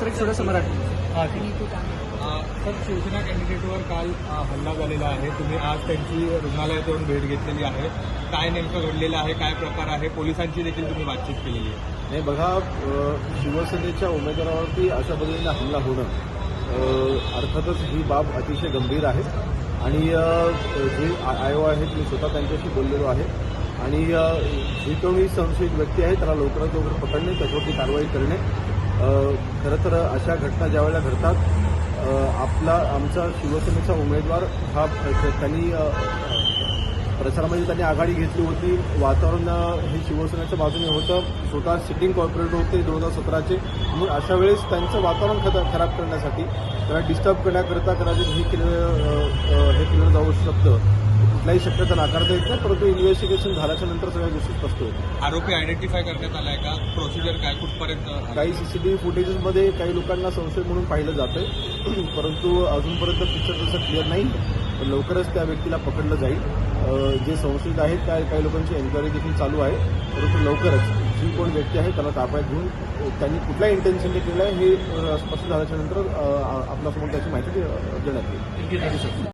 Sir एक छोटंसं मराठी. हा सर शिवसेना कॅन्डिडेटवर काल हल्ला झालेला आहे. तुम्ही आज त्यांची रुग्णालयात येऊन भेट घेतलेली आहे. काय नेमकं घडलेलं आहे? काय प्रकार आहे? पोलिसांची देखील तुम्ही बातचीत केलेली आहे. नाही बघा शिवसेनेच्या उमेदवारावरती अशा पद्धतीने हल्ला होणं अर्थातच ही बाब अतिशय गंभीर आहे. आणि जे आ- आयोग आहेत मी स्वतः त्यांच्याशी बोललेलो आहे. आणि जी कोणी संशयित व्यक्ती आहे त्याला लवकरात लवकर पकडणे त्याच्यावरती कारवाई करणे खरं तर अशा घटना ज्यावेळेला घडतात आपला आमचा शिवसेनेचा उमेदवार हा त्यांनी प्रचारामध्ये त्यांनी आघाडी घेतली होती. वातावरण हे शिवसेनेच्या बाजूने होतं. स्वतः सिटिंग कॉर्पोरेटर होते दोन हजार सतराचे. म्हणून अशा वेळेस त्यांचं वातावरण खत- खराब करण्यासाठी त्यांना डिस्टर्ब करण्याकरता कदाचित हे केलं हे केलं जाऊ शकतं. कुठल्याही शक्यता नाकारता येत नाही परंतु इन्व्हेस्टिगेशन झाल्याच्यानंतर सगळ्या गोष्टी स्पष्ट होतील आरोपी आयडेंटिफाय करण्यात आलाय का? प्रोसिजर काय? कुठपर्यंत? काही सीसीटीव्ही फुटेजेसमध्ये काही लोकांना संशय म्हणून पाहिलं जातंय. परंतु अजूनपर्यंत पिक्चर तसं क्लिअर नाही. पण लवकरच त्या व्यक्तीला पकडलं जाईल. जे संशयित आहेत त्या काही लोकांची एन्क्वायरी देखील चालू आहे. परंतु लवकरच जी कोण व्यक्ती आहे त्याला ताब्यात घेऊन त्यांनी कुठल्या इंटेन्शनने केलं आहे हे स्पष्ट झाल्याच्यानंतर आपल्यासमोर त्याची माहिती देण्यात येईल. Thank you thank you sir